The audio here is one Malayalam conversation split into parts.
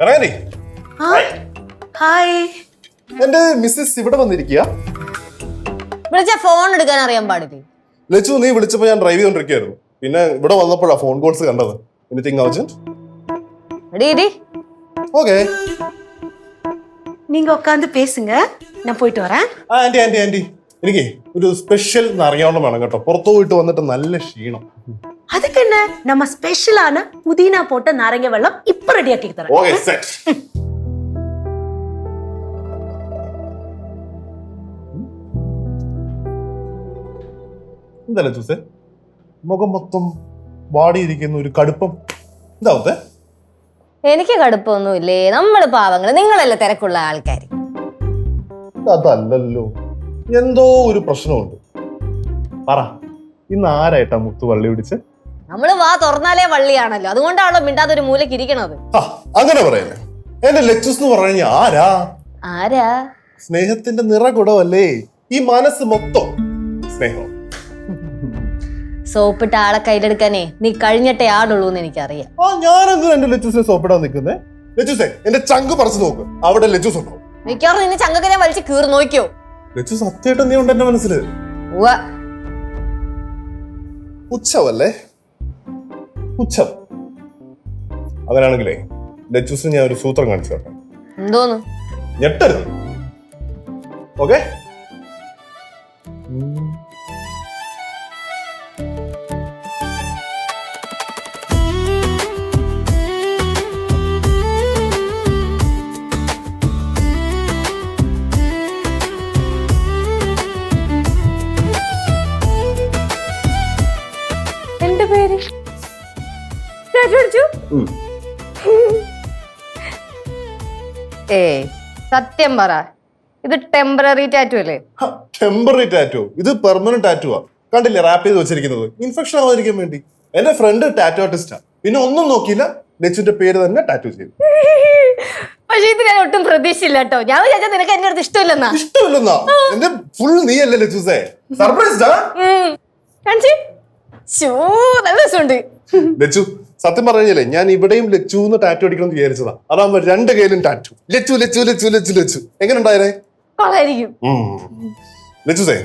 ഇറങ്ങി ഹായ് എന്റെ മിസ്സസ് ഇവിടെ വന്നിരിക്കുക വിളിച്ച ഫോൺ എടുക്കാൻ അറിയാൻ പാടില്ലേ ലച്ചു നീ വിളിച്ചപ്പോ ഞാൻ ഡ്രൈവ് ചെയ്തോണ്ടിരിക്കുകയായിരുന്നു പിന്നെ ഇവിടെ വന്നപ്പോഴാ ഫോൺ കോൾസ് കണ്ടത് എനിത്തിങ് അർജന്റ് എടി ഇടി ഓക്കെ நீங்க உட்காந்து பேசுங்க நான் போயிட்டு வரேன் ആ ആന്റി ആന്റി ആന്റി എനിക്ക് ഒരു സ്പെഷ്യൽ അറിയാവുന്ന വേണം കേട്ടോ പുറത്തു പോയിട്ട് വന്നിട്ട് നല്ല ക്ഷീണം அதுக்கு என்ன நம்ம ஸ்பெஷலான புதினா போட்ட நாரங்க வெள்ளம் இப்ப ரெடி ஆக்கி தரேன் ഓക്കെ സെറ്റ് എന്താ ലച്ചൂസേ മുഖം മൊത്തം വാടിയിരിക്കുന്ന ഒരു കടുപ്പം എന്താവത്തെ എനിക്ക് കടുപ്പൊന്നുമില്ലേ നമ്മള് പാവങ്ങള് നിങ്ങളല്ലേ തിരക്കുള്ള ആൾക്കാർ അതല്ലല്ലോ എന്തോ ഒരു പ്രശ്നമുണ്ട് പറ ഇന്ന് ആരായിട്ടാ മുത്തു വള്ളി പിടിച്ച് നമ്മൾ വാ തുറന്നാലേ വള്ളിയാണല്ലോ. അതുകൊണ്ടാണല്ലോ മിണ്ടാതെ ഒരു മൂലക്ക് ഇരിക്കണത്. ആ അങ്ങനെ പറയല്ലേ. എന്റെ ലച്ചൂസ് എന്ന് പറഞ്ഞു ആരാ? ആരാ? സ്നേഹത്തിന്റെ നിറകുടമല്ലേ ഈ മനസ്സ് മൊത്തം? സ്നേഹം. സോപ്പിട്ട ആളെ കയ്യിലെടുക്കാനേ നീ കഴിഞ്ഞിട്ടേ ആടുള്ളൂ എന്ന് എനിക്കറിയാം. ആ ഞാനെന്തിനാ എന്റെ ലച്ചൂസിനെ സോപ്പിടാൻ നിൽക്കുന്നേ? ലച്ചൂസേ എന്റെ ചങ്ക് പറിച്ചു നോക്ക്. അവിടെ ലച്ചൂസ് ഉണ്ടോ? മിക്കവാറും നിന്നെ ചങ്കക്കെ ഞാൻ വലിച്ച് കീറി നോക്കിയോ? ലച്ചു സത്യമായിട്ട് നീ ഉണ്ട് എന്റെ മനസ്സിൽ ഉവ്വ. ഉച്ചവല്ലേ? ഉച്ചം അങ്ങനെയാണെങ്കിലേ ഡച്ചൂസിന് ഞാൻ ഒരു സൂത്രം കാണിച്ചു തരട്ടെ എന്തോന്ന്? ഞെട്ടരുത്. ഓക്കെ അടിച്ചു. ഏ സത്യം പറ. ഇത് ടെമ്പററി ടാറ്റു അല്ലേ? ടെമ്പററി ടാറ്റു ഇത് പെർമനന്റ് ടാറ്റുവാ കണ്ടില്ലേ റാപ്പ് ചെയ്ത് വെച്ചിരിക്കുന്നത്? ഇൻഫെക്ഷൻ ആവാതിരിക്കാൻ വേണ്ടി. എന്റെ ഫ്രണ്ട് ടാറ്റു ആർട്ടിസ്റ്റാ പിന്നെ ഒന്നും നോക്കിയില്ല. ലച്ചുവിന്റെ പേര് തന്നെ ടാറ്റു ചെയ്തു. പക്ഷെ ഇത് ഞാൻ ഒട്ടും പ്രതീക്ഷയില്ല കേട്ടോ. ഞാൻ വിചാരിച്ചാൽ നിനക്ക് എന്റെ അടുത്ത് ഇഷ്ടമില്ലെന്നാ. ഇഷ്ടമില്ലെന്നാ? എന്റെ ഫുൾ നീ അല്ലേ ലച്ചൂസേ സർപ്രൈസ്ഡാ ഉം. കാണിച്ച്. നല്ല രസമുണ്ട്. ലച്ചു സത്യം പറഞ്ഞില്ലേ ഞാൻ ഇവിടെയും ലച്ചു എന്ന് ടാറ്റു അടിക്കണം എന്ന് വിചാരിച്ചതാ അതാകുമ്പോ രണ്ട് കയ്യിലും ടാറ്റു ലച്ചു ലച്ചു ലച്ചു ലച്ചു ലച്ചു. എങ്ങനെ ഉണ്ടായിരുന്നേ ലച്ചുസേ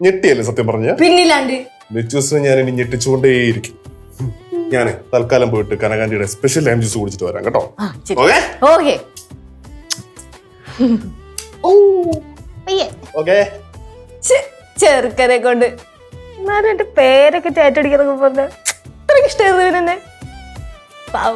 ഞെട്ടിയല്ലേ സത്യം പറഞ്ഞ? പിന്നില്ലാണ്ട് ലച്ചൂസിനെ ഞാൻ ഇനി ഞെട്ടിച്ചുകൊണ്ടേയിരിക്കും. ഞാൻ തൽക്കാലം പോയിട്ട് കനകാന്റിയുടെ സ്പെഷ്യൽ ലൈം ജ്യൂസ് കുടിച്ചിട്ട് വരാം കേട്ടോ. ഓക്കെ ഓക്കെ ചെറുക്കനെ കൊണ്ട്. പേരൊക്കെ പറഞ്ഞ. അത്രയ്ക്ക് ഇഷ്ടമായിരുന്നു ഇവനെന്നെ. পাও